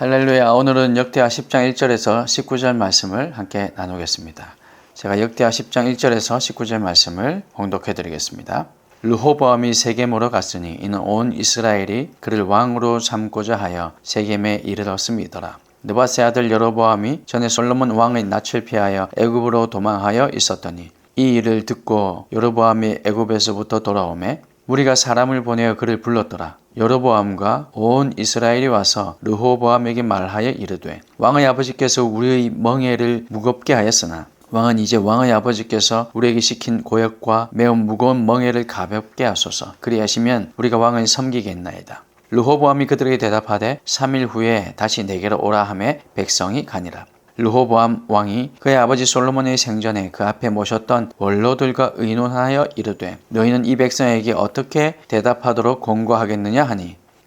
할렐루야. 오늘은 역대하 10장 1절에서 19절 말씀을 함께 나누겠습니다. 제가 역대하 10장 1절에서 19절 말씀을 봉독해 드리겠습니다. 르호보암이 세겜으로 갔으니 이는 온 이스라엘이 그를 왕으로 삼고자 하여 세겜에 이르렀음이더라. 느바세 아들 여로보암이 전에 솔로몬 왕의 낯을 피하여 애굽으로 도망하여 있었더니 이 일을 듣고 여로보암이 애굽에서부터 돌아오매 우리가 사람을 보내어 그를 불렀더라. 여로보암과 온 이스라엘이 와서 르호보암에게 말하여 이르되 왕의 아버지께서 우리의 멍에를 무겁게 하였으나 왕은 이제 왕의 아버지께서 우리에게 시킨 고역과 매우 무거운 멍에를 가볍게 하소서 그리하시면 우리가 왕을 섬기겠나이다. 르호보암이 그들에게 대답하되 3일 후에 다시 내게로 오라 하매 백성이 가니라. 르호보암 왕이 그의 아버지 솔로몬의 생전에 그 앞에 모셨던 원로들과 의논하여 이르되 너희는 이 백성에게 어떻게 대답하도록 권고하겠느냐 하니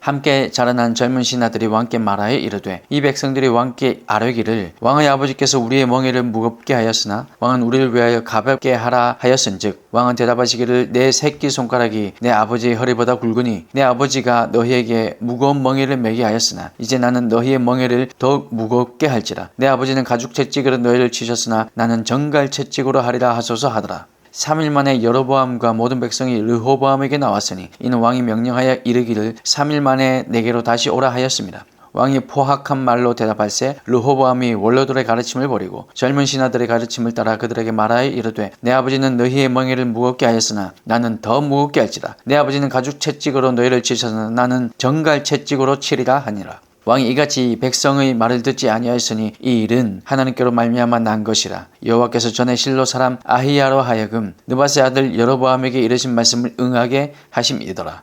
함께 자라난 젊은 신하들이 왕께 말하여 이르되 이 백성들이 왕께 아뢰기를 왕의 아버지께서 우리의 멍에를 무겁게 하였으나 왕은 우리를 위하여 가볍게 하라 하였은즉 왕은 대답하시기를 내 새끼 손가락이 내 아버지의 허리보다 굵으니 내 아버지가 너희에게 무거운 멍에를 매게 하였으나 이제 나는 너희의 멍에를 더욱 무겁게 할지라. 내 아버지는 가죽 채찍으로 너희를 치셨으나 나는 정갈 채찍으로 하리라 하소서 하더라 3일 만에 여로보암과 모든 백성이 르호보암에게 나왔으니 이는 왕이 명령하여 이르기를 3일 만에 내게로 다시 오라 하였습니다. 왕이 포악한 말로 대답할세 르호보암이 원로들의 가르침을 버리고 젊은 신하들의 가르침을 따라 그들에게 말하여 이르되 내 아버지는 너희의 멍에를 무겁게 하였으나 나는 더 무겁게 할지라 내 아버지는 가죽 채찍으로 너희를 치셨으나 나는 정갈 채찍으로 치리라 하니라 왕이 이같이 백성의 말을 듣지 아니하였으니 이 일은 하나님께로 말미암아 난 것이라. 여호와께서 전에 실로 사람 아히야로 하여금 느바세 아들 여로보암에게 이르신 말씀을 응하게 하심이더라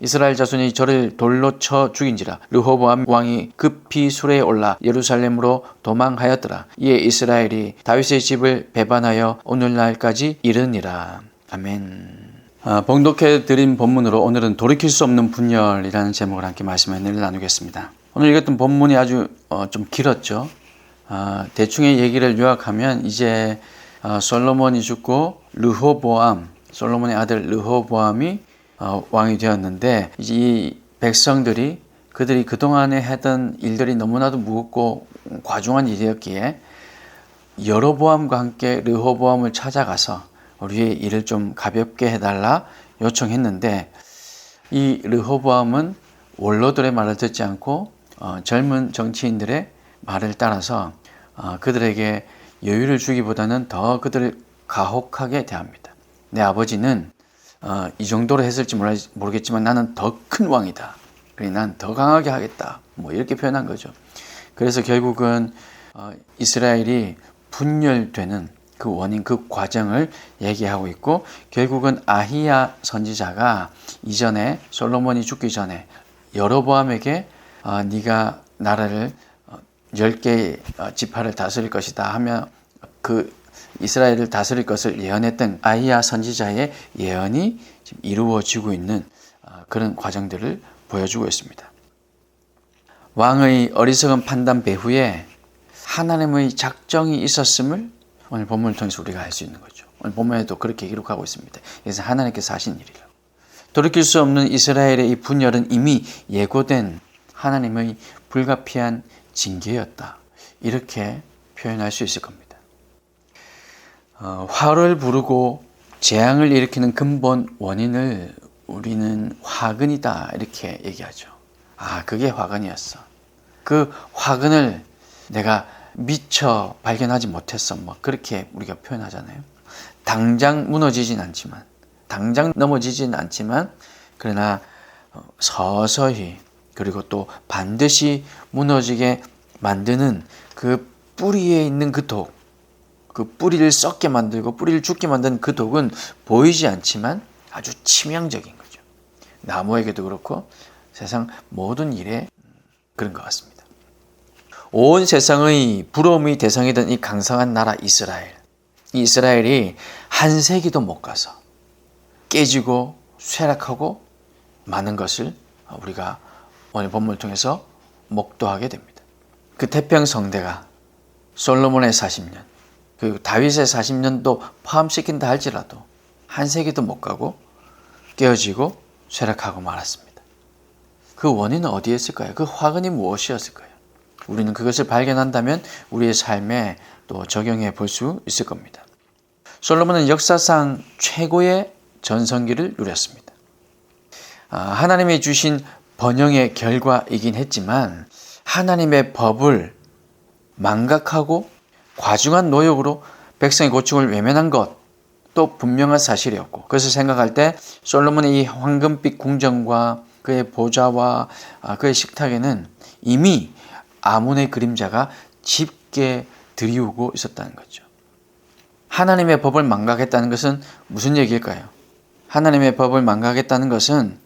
이스라엘 자손이 저를 돌로 쳐 죽인지라 르호보암 왕이 급히 수레에 올라 예루살렘으로 도망하였더라. 이에 이스라엘이 다윗의 집을 배반하여 오늘날까지 이르니라. 아멘. 아, 봉독해 드린 본문으로 오늘은 돌이킬 수 없는 분열이라는 제목을 함께 은혜를 나누겠습니다. 오늘 읽었던 본문이 아주 어, 좀 길었죠. 아, 대충의 얘기를 요약하면 이제 아, 솔로몬이 죽고 르호보암 솔로몬의 아들 르호보암이 어, 왕이 되었는데 이제 이 백성들이 그들이 그동안에 했던 일들이 너무나도 무겁고 과중한 일이었기에 여로보암과 함께 르호보암을 찾아가서 우리의 일을 좀 가볍게 해달라 요청했는데 이 르호보암은 원로들의 말을 듣지 않고 어, 젊은 정치인들의 말을 따라서 어, 그들에게 여유를 주기보다는 더 그들을 가혹하게 대합니다. 내 아버지는 어, 이 정도로 했을지 모르겠지만 나는 더 큰 왕이다. 그래 난 더 강하게 하겠다. 뭐 이렇게 표현한 거죠. 그래서 결국은 어, 이스라엘이 분열되는 그 원인, 그 과정을 얘기하고 있고 결국은 아히야 선지자가 이전에 솔로몬이 죽기 전에 여로보암에게 어, 네가 나라를 어, 10개의 어, 지파를 다스릴 것이다 하며 그 이스라엘을 다스릴 것을 예언했던 아이야 선지자의 예언이 지금 이루어지고 있는 아, 그런 과정들을 보여주고 있습니다. 왕의 어리석은 판단 배후에 하나님의 작정이 있었음을 오늘 본문을 통해서 우리가 알 수 있는 거죠. 오늘 본문에도 그렇게 기록하고 있습니다. 그래서 하나님께서 하신 일이라고. 돌이킬 수 없는 이스라엘의 이 분열은 이미 예고된 하나님의 불가피한 징계였다. 이렇게 표현할 수 있을 겁니다. 어, 화를 부르고 재앙을 일으키는 근본 원인을 우리는 화근이다 이렇게 얘기하죠. 아, 그게 화근이었어. 그 화근을 내가 미처 발견하지 못했어. 뭐 그렇게 우리가 표현하잖아요. 당장 무너지진 않지만, 당장 넘어지진 않지만, 그러나 어, 서서히 그리고 또 반드시 무너지게 만드는 그 뿌리에 있는 그 독, 그 뿌리를 썩게 만들고 뿌리를 죽게 만드는 그 독은 보이지 않지만 아주 치명적인 거죠. 나무에게도 그렇고 세상 모든 일에 그런 것 같습니다. 온 세상의 부러움의 대상이던 이 강성한 나라 이스라엘. 이 이스라엘이 한 세기도 못 가서 깨지고 쇠락하고 많은 것을 우리가 오늘 본문을 통해서 목도하게 됩니다. 그 태평성대가 솔로몬의 40년, 그 다윗의 40년도 포함시킨다 할지라도 한 세기도 못 가고 깨어지고 쇠락하고 말았습니다. 그 원인은 어디에 있을까요? 그 화근이 무엇이었을까요? 우리는 그것을 발견한다면 우리의 삶에 또 적용해 볼 수 있을 겁니다. 솔로몬은 역사상 최고의 전성기를 누렸습니다. 아, 하나님이 주신 번영의 결과이긴 했지만 하나님의 법을 망각하고 과중한 노역으로 백성의 고충을 외면한 것도 분명한 사실이었고 그것을 생각할 때 솔로몬의 이 황금빛 궁정과 그의 보좌와 아, 그의 식탁에는 이미 아문의 그림자가 짙게 드리우고 있었다는 거죠. 하나님의 법을 망각했다는 것은 무슨 얘기일까요? 하나님의 법을 망각했다는 것은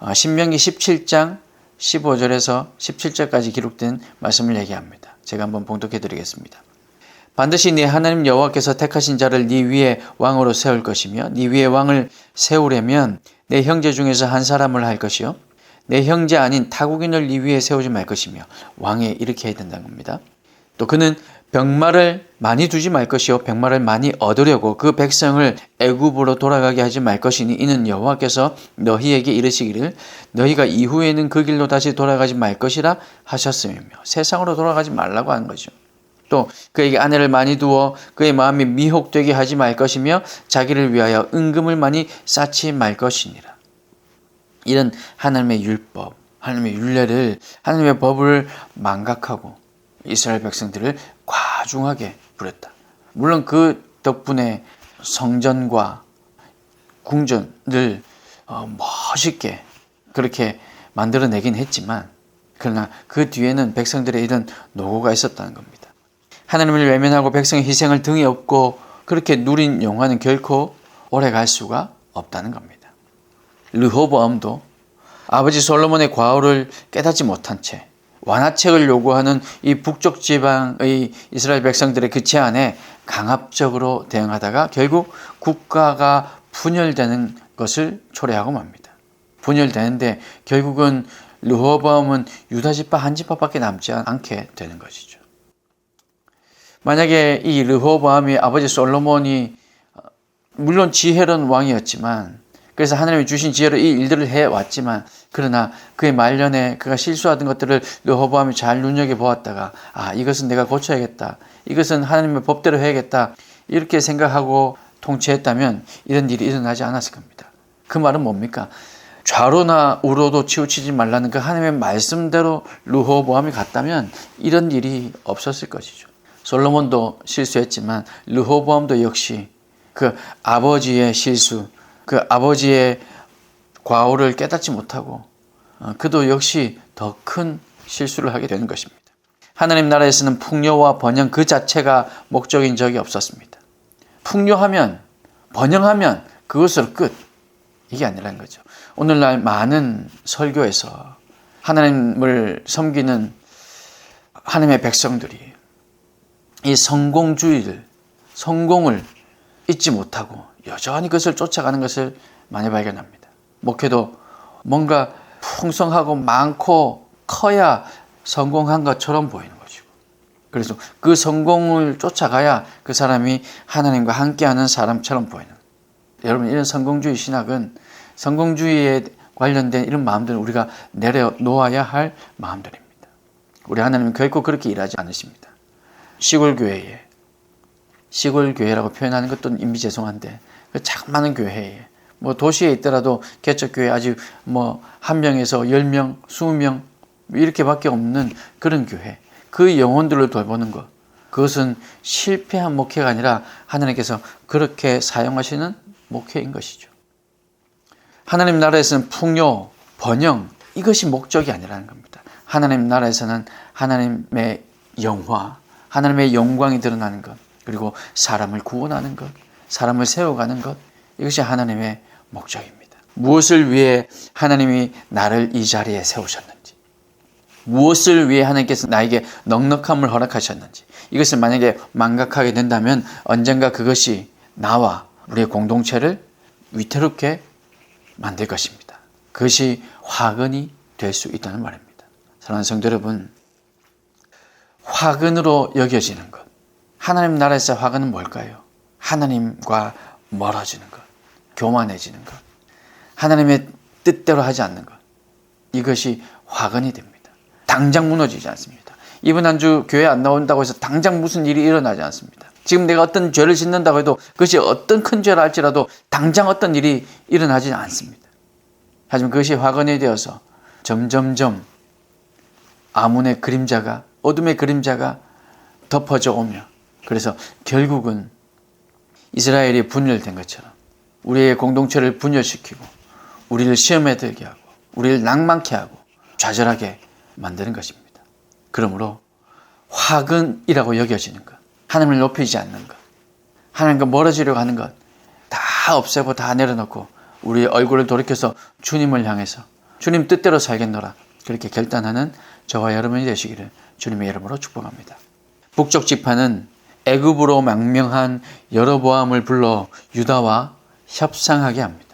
어, 신명기 17장 15절에서 17절까지 기록된 말씀을 얘기합니다. 제가 한번 봉독해 드리겠습니다. 반드시 네 하나님 여호와께서 택하신 자를 네 위에 왕으로 세울 것이며 네 위에 왕을 세우려면 내 형제 중에서 한 사람을 할 것이요 내 형제 아닌 타국인을 네 위에 세우지 말 것이며 왕에 이렇게 해야 된다는 겁니다. 또 그는 병마를 많이 두지 말 것이요 병마를 많이 얻으려고 그 백성을 애굽으로 돌아가게 하지 말 것이니 이는 여호와께서 너희에게 이르시기를 너희가 이후에는 그 길로 다시 돌아가지 말 것이라 하셨음이며 세상으로 돌아가지 말라고 하는 거죠. 또 그에게 아내를 많이 두어 그의 마음이 미혹되게 하지 말 것이며 자기를 위하여 은금을 많이 쌓지 말 것이니라. 이런 하나님의 율법, 하나님의 율례를 하나님의 법을 망각하고 이스라엘 백성들을 과중하게 부렸다. 물론 그 덕분에 성전과 궁전을 어, 멋있게 그렇게 만들어내긴 했지만 그러나 그 뒤에는 백성들의 이런 노고가 있었다는 겁니다. 하나님을 외면하고 백성의 희생을 등에 업고 그렇게 누린 영화는 결코 오래 갈 수가 없다는 겁니다. 르호보암도 아버지 솔로몬의 과오를 깨닫지 못한 채 완화책을 요구하는 이 북쪽 지방의 이스라엘 백성들의 그 제안에 강압적으로 대응하다가 결국 국가가 분열되는 것을 초래하고 맙니다. 분열되는데 결국은 르호보암은 유다 지파 한 지파밖에 남지 않게 되는 것이죠. 만약에 이 르호보암이 아버지 솔로몬이 물론 지혜로운 왕이었지만 그래서 하나님이 주신 지혜로 이 일들을 해 왔지만 그러나 그의 말년에 그가 실수하던 것들을 르호보암이 잘 눈여겨 보았다가 아 이것은 내가 고쳐야겠다. 이것은 하나님의 법대로 해야겠다. 이렇게 생각하고 통치했다면 이런 일이 일어나지 않았을 겁니다. 그 말은 뭡니까? 좌로나 우로도 치우치지 말라는 그 하나님의 말씀대로 르호보암이 갔다면 이런 일이 없었을 것이죠. 솔로몬도 실수했지만 르호보암도 역시 그 아버지의 실수 그 아버지의 과오를 깨닫지 못하고 어, 그도 역시 더 큰 실수를 하게 되는 것입니다. 하나님 나라에서는 풍요와 번영 그 자체가 목적인 적이 없었습니다. 풍요하면 번영하면 그것으로 끝 이게 아니라는 거죠. 오늘날 많은 설교에서 하나님을 섬기는 하나님의 백성들이 이 성공주의를 성공을 잊지 못하고 여전히 그것을 쫓아가는 것을 많이 발견합니다. 목회도 뭔가 풍성하고 많고 커야 성공한 것처럼 보이는 것이고. 그래서 그 성공을 쫓아가야 그 사람이 하나님과 함께하는 사람처럼 보이는. 여러분 이런 성공주의 신학은 성공주의에 관련된 이런 마음들은 우리가 내려놓아야 할 마음들입니다. 우리 하나님은 결코 그렇게 일하지 않으십니다. 시골 교회에 시골 교회라고 표현하는 것도 이미 죄송한데 그 자그마한 교회에 뭐 도시에 있더라도 개척 교회 아직 뭐 한 명에서 열 명, 스무 명 이렇게밖에 없는 그런 교회. 그 영혼들을 돌보는 것. 그것은 실패한 목회가 아니라 하나님께서 그렇게 사용하시는 목회인 것이죠. 하나님 나라에서는 풍요, 번영 이것이 목적이 아니라는 겁니다. 하나님 나라에서는 하나님의 영화, 하나님의 영광이 드러나는 것, 그리고 사람을 구원하는 것, 사람을 세워가는 것, 이것이 하나님의 목적입니다. 무엇을 위해 하나님이 나를 이 자리에 세우셨는지, 무엇을 위해 하나님께서 나에게 넉넉함을 허락하셨는지, 이것을 만약에 망각하게 된다면 언젠가 그것이 나와 우리의 공동체를 위태롭게 만들 것입니다. 그것이 화근이 될 수 있다는 말입니다. 사랑하는 성도 여러분, 화근으로 여겨지는 것. 하나님 나라에서 화근은 뭘까요? 하나님과 멀어지는 것, 교만해지는 것, 하나님의 뜻대로 하지 않는 것. 이것이 화근이 됩니다. 당장 무너지지 않습니다. 이번 한 주 교회 안 나온다고 해서 당장 무슨 일이 일어나지 않습니다. 지금 내가 어떤 죄를 짓는다고 해도 그것이 어떤 큰 죄를 할지라도 당장 어떤 일이 일어나지 않습니다. 하지만 그것이 화근이 되어서 점점점 아문의 그림자가 어둠의 그림자가 덮어져 오며 그래서 결국은 이스라엘이 분열된 것처럼 우리의 공동체를 분열시키고 우리를 시험에 들게 하고 우리를 낭만케 하고 좌절하게 만드는 것입니다. 그러므로 화근이라고 여겨지는 것, 하나님을 높이지 않는 것, 하나님과 멀어지려고 하는 것 다 없애고 다 내려놓고 우리의 얼굴을 돌이켜서 주님을 향해서 주님 뜻대로 살겠노라 그렇게 결단하는 저와 여러분이 되시기를 주님의 이름으로 축복합니다. 북쪽 지파는 애굽으로 망명한 여로보암을 불러 유다와 협상하게 합니다.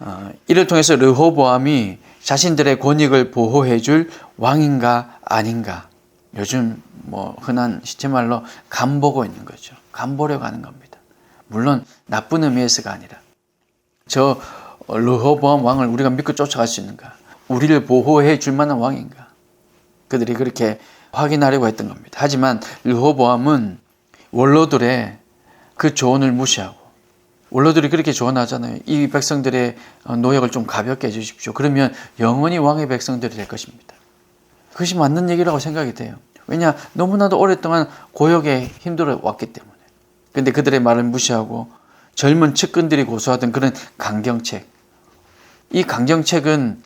어, 이를 통해서 르호보암이 자신들의 권익을 보호해 줄 왕인가 아닌가 요즘 뭐 흔한 시체말로 간보고 있는 거죠. 간보려고 하는 겁니다. 물론 나쁜 의미에서가 아니라 저 르호보암 왕을 우리가 믿고 쫓아갈 수 있는가? 우리를 보호해 줄 만한 왕인가? 그들이 그렇게 확인하려고 했던 겁니다. 하지만 르호보암은 원로들의 그 조언을 무시하고 원로들이 그렇게 조언하잖아요. 이 백성들의 노역을 좀 가볍게 해주십시오. 그러면 영원히 왕의 백성들이 될 것입니다. 그것이 맞는 얘기라고 생각이 돼요. 왜냐 너무나도 오랫동안 고역에 힘들어 왔기 때문에. 근데 그들의 말을 무시하고 젊은 측근들이 고소하던 그런 강경책. 이 강경책은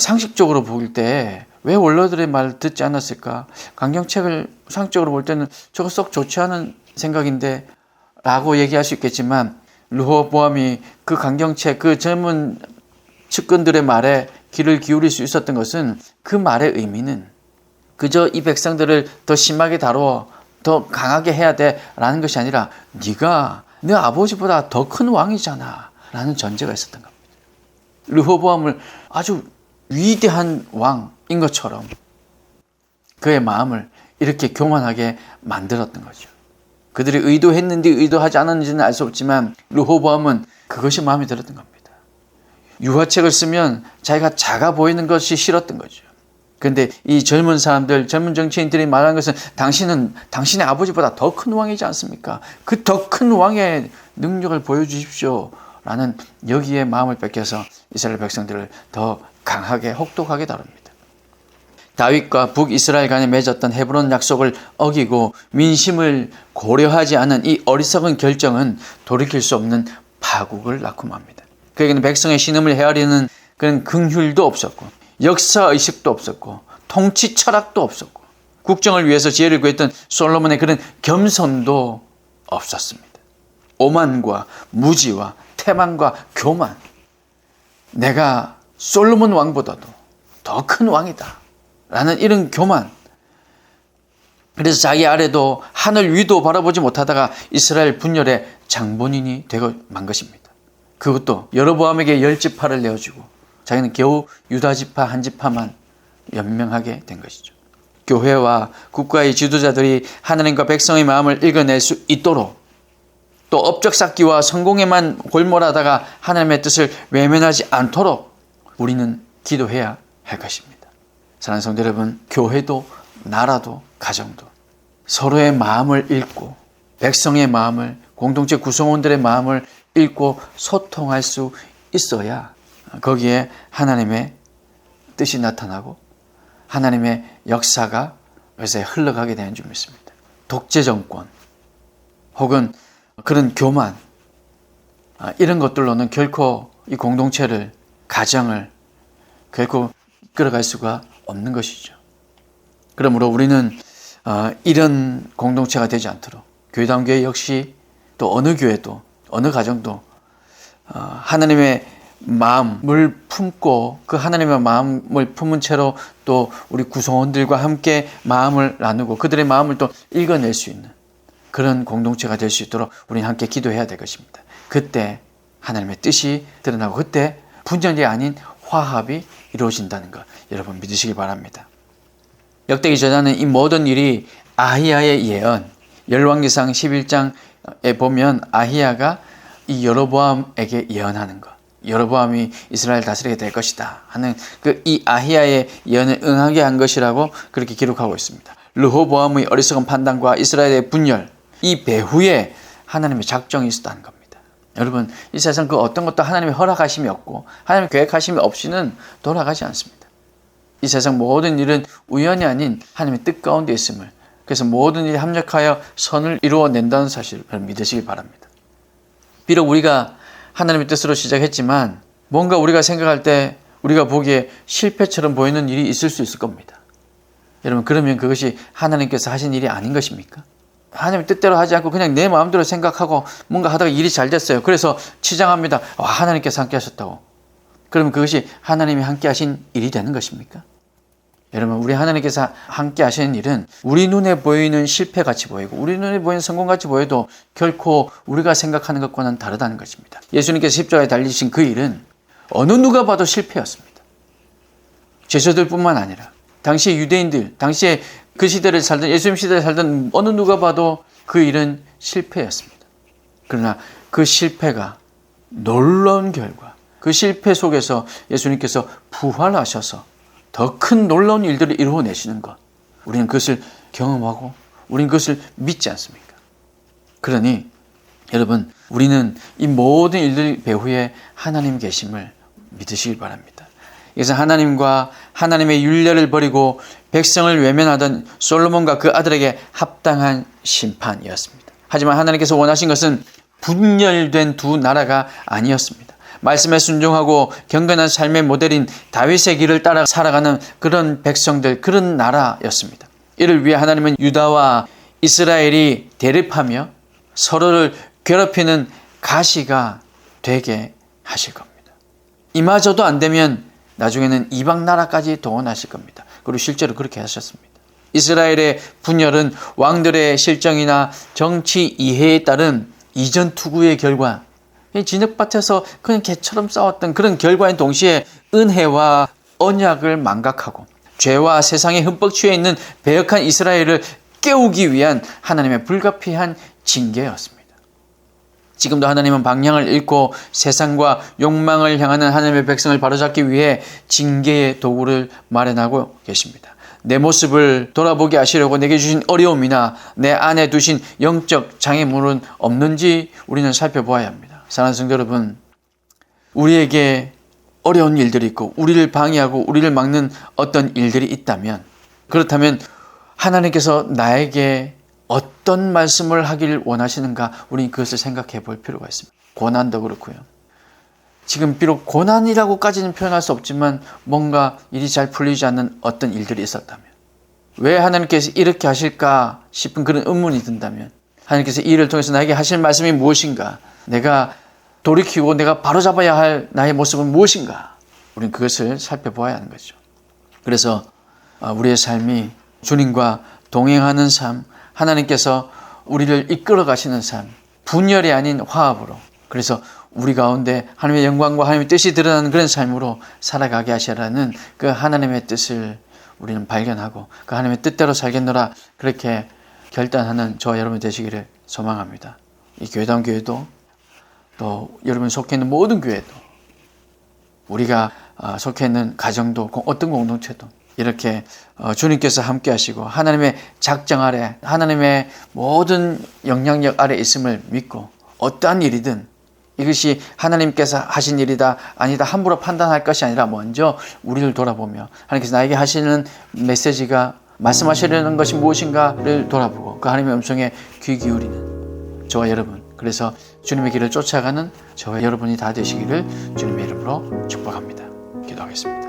상식적으로 볼때 왜 원로들의 말 듣지 않았을까? 강경책을 상식적으로 볼 때는 저거 썩 좋지 않은 생각인데 라고 얘기할 수 있겠지만 르호보암이 그 강경책, 그 젊은 측근들의 말에 귀를 기울일 수 있었던 것은 그 말의 의미는 그저 이 백성들을 더 심하게 다루어 더 강하게 해야 돼라는 것이 아니라 네가 내 아버지보다 더 큰 왕이잖아 라는 전제가 있었던 겁니다. 르호보암을 아주 위대한 왕인 것처럼 그의 마음을 이렇게 교만하게 만들었던 거죠. 그들이 의도했는지 의도하지 않았는지는 알 수 없지만 르호보암은 그것이 마음에 들었던 겁니다. 유화책을 쓰면 자기가 작아 보이는 것이 싫었던 거죠. 근데 이 젊은 사람들, 젊은 정치인들이 말하는 것은 당신은 당신의 아버지보다 더 큰 왕이지 않습니까? 그 더 큰 왕의 능력을 보여주십시오. 라는 여기에 마음을 뺏겨서 이스라엘 백성들을 더 강하게 혹독하게 다룹니다. 다윗과 북이스라엘 간에 맺었던 헤브론 약속을 어기고 민심을 고려하지 않은 이 어리석은 결정은 돌이킬 수 없는 파국을 낳고 맙니다. 그에게는 백성의 신음을 헤아리는 그런 긍휼도 없었고 역사 의식도 없었고 통치 철학도 없었고 국정을 위해서 지혜를 구했던 솔로몬의 그런 겸손도 없었습니다. 오만과 무지와 태만과 교만. 내가 솔로몬 왕보다도 더 큰 왕이다. 라는 이런 교만. 그래서 자기 아래도 하늘 위도 바라보지 못하다가 이스라엘 분열의 장본인이 되고 만 것입니다. 그것도 여로보암에게 열 지파를 내어주고 자기는 겨우 유다 지파 한 지파만 연명하게 된 것이죠. 교회와 국가의 지도자들이 하나님과 백성의 마음을 읽어낼 수 있도록 또 업적 쌓기와 성공에만 골몰하다가 하나님의 뜻을 외면하지 않도록 우리는 기도해야 할 것입니다. 사랑하는 성도 여러분, 교회도 나라도 가정도 서로의 마음을 읽고 백성의 마음을 공동체 구성원들의 마음을 읽고 소통할 수 있어야 거기에 하나님의 뜻이 나타나고 하나님의 역사가 그래서 흘러가게 되는 줄 믿습니다. 독재 정권 혹은 그런 교만 이런 것들로는 결코 이 공동체를 가정을 결코 이끌어갈 수가 없는 것이죠. 그러므로 우리는 어, 이런 공동체가 되지 않도록 교회다운 교회 역시 또 어느 교회도 어느 가정도 어, 하나님의 마음을 품고 그 하나님의 마음을 품은 채로 또 우리 구성원들과 함께 마음을 나누고 그들의 마음을 또 읽어낼 수 있는 그런 공동체가 될 수 있도록 우리는 함께 기도해야 될 것입니다. 그때 하나님의 뜻이 드러나고 그때 분열이 아닌 화합이 이루어진다는 것 여러분 믿으시기 바랍니다. 역대기 저자는 이 모든 일이 아히야의 예언 열왕기상 11장에 보면 아히야가 이 여로보암에게 예언하는 것 여로보암이 이스라엘 다스리게 될 것이다 하는 그 이 아히야의 예언에 응하게 한 것이라고 그렇게 기록하고 있습니다. 르호보암의 어리석은 판단과 이스라엘의 분열 이 배후에 하나님의 작정이 있었다는 겁니다. 여러분 이 세상 그 어떤 것도 하나님의 허락하심이 없고 하나님의 계획하심이 없이는 돌아가지 않습니다. 이 세상 모든 일은 우연이 아닌 하나님의 뜻 가운데 있음을 그래서 모든 일이 합력하여 선을 이루어낸다는 사실을 믿으시기 바랍니다. 비록 우리가 하나님의 뜻으로 시작했지만 뭔가 우리가 생각할 때 우리가 보기에 실패처럼 보이는 일이 있을 수 있을 겁니다. 여러분 그러면 그것이 하나님께서 하신 일이 아닌 것입니까? 하나님의 뜻대로 하지 않고 그냥 내 마음대로 생각하고 뭔가 하다가 일이 잘 됐어요. 그래서 치장합니다. 와, 하나님께서 함께 하셨다고. 그러면 그것이 하나님이 함께 하신 일이 되는 것입니까? 여러분, 우리 하나님께서 함께 하시는 일은 우리 눈에 보이는 실패 같이 보이고 우리 눈에 보이는 성공 같이 보여도 결코 우리가 생각하는 것과는 다르다는 것입니다. 예수님께서 십자가에 달리신 그 일은 어느 누가 봐도 실패였습니다. 제자들뿐만 아니라 당시 유대인들, 당시에 그 시대를 살던 예수님 시대를 살던 어느 누가 봐도 그 일은 실패였습니다. 그러나 그 실패가 놀라운 결과, 그 실패 속에서 예수님께서 부활하셔서 더 큰 놀라운 일들을 이루어내시는 것, 우리는 그것을 경험하고 우리는 그것을 믿지 않습니까? 그러니 여러분, 우리는 이 모든 일들 배후에 하나님 계심을 믿으시길 바랍니다. 그래서 하나님과 하나님의 윤례를 버리고 백성을 외면하던 솔로몬과 그 아들에게 합당한 심판이었습니다. 하지만 하나님께서 원하신 것은 분열된 두 나라가 아니었습니다. 말씀에 순종하고 경건한 삶의 모델인 다윗의 길을 따라 살아가는 그런 백성들, 그런 나라였습니다. 이를 위해 하나님은 유다와 이스라엘이 대립하며 서로를 괴롭히는 가시가 되게 하실 겁니다. 이마저도 안 되면 나중에는 이방 나라까지 동원하실 겁니다. 그리고 실제로 그렇게 하셨습니다. 이스라엘의 분열은 왕들의 실정이나 정치 이해에 따른 이전 투구의 결과, 진흙밭에서 그냥 개처럼 싸웠던 그런 결과인 동시에 은혜와 언약을 망각하고 죄와 세상에 흠뻑 취해 있는 배역한 이스라엘을 깨우기 위한 하나님의 불가피한 징계였습니다. 지금도 하나님은 방향을 잃고 세상과 욕망을 향하는 하나님의 백성을 바로잡기 위해 징계의 도구를 마련하고 계십니다. 내 모습을 돌아보게 하시려고 내게 주신 어려움이나 내 안에 두신 영적 장애물은 없는지 우리는 살펴보아야 합니다. 사랑하는 성도 여러분, 우리에게 어려운 일들이 있고 우리를 방해하고 우리를 막는 어떤 일들이 있다면 그렇다면 하나님께서 나에게 어떤 말씀을 하길 원하시는가 우리는 그것을 생각해 볼 필요가 있습니다. 고난도 그렇고요. 지금 비록 고난이라고까지는 표현할 수 없지만 뭔가 일이 잘 풀리지 않는 어떤 일들이 있었다면 왜 하나님께서 이렇게 하실까 싶은 그런 의문이 든다면 하나님께서 이 일을 통해서 나에게 하실 말씀이 무엇인가 내가 돌이키고 내가 바로잡아야 할 나의 모습은 무엇인가 우리는 그것을 살펴보아야 하는 거죠. 그래서 우리의 삶이 주님과 동행하는 삶 하나님께서 우리를 이끌어 가시는 삶, 분열이 아닌 화합으로. 그래서 우리 가운데 하나님의 영광과 하나님의 뜻이 드러나는 그런 삶으로 살아가게 하시라는 그 하나님의 뜻을 우리는 발견하고 그 하나님의 뜻대로 살겠노라 그렇게 결단하는 저와 여러분 되시기를 소망합니다. 이 교회당 교회도 또 여러분 속해 있는 모든 교회도 우리가 속해 있는 가정도 어떤 공동체도 이렇게 주님께서 함께 하시고 하나님의 작정 아래 하나님의 모든 영향력 아래 있음을 믿고 어떠한 일이든 이것이 하나님께서 하신 일이다 아니다 함부로 판단할 것이 아니라 먼저 우리를 돌아보며 하나님께서 나에게 하시는 메시지가 말씀하시려는 것이 무엇인가를 돌아보고 그 하나님의 음성에 귀 기울이는 저와 여러분 그래서 주님의 길을 쫓아가는 저와 여러분이 다 되시기를 주님의 이름으로 축복합니다. 기도하겠습니다.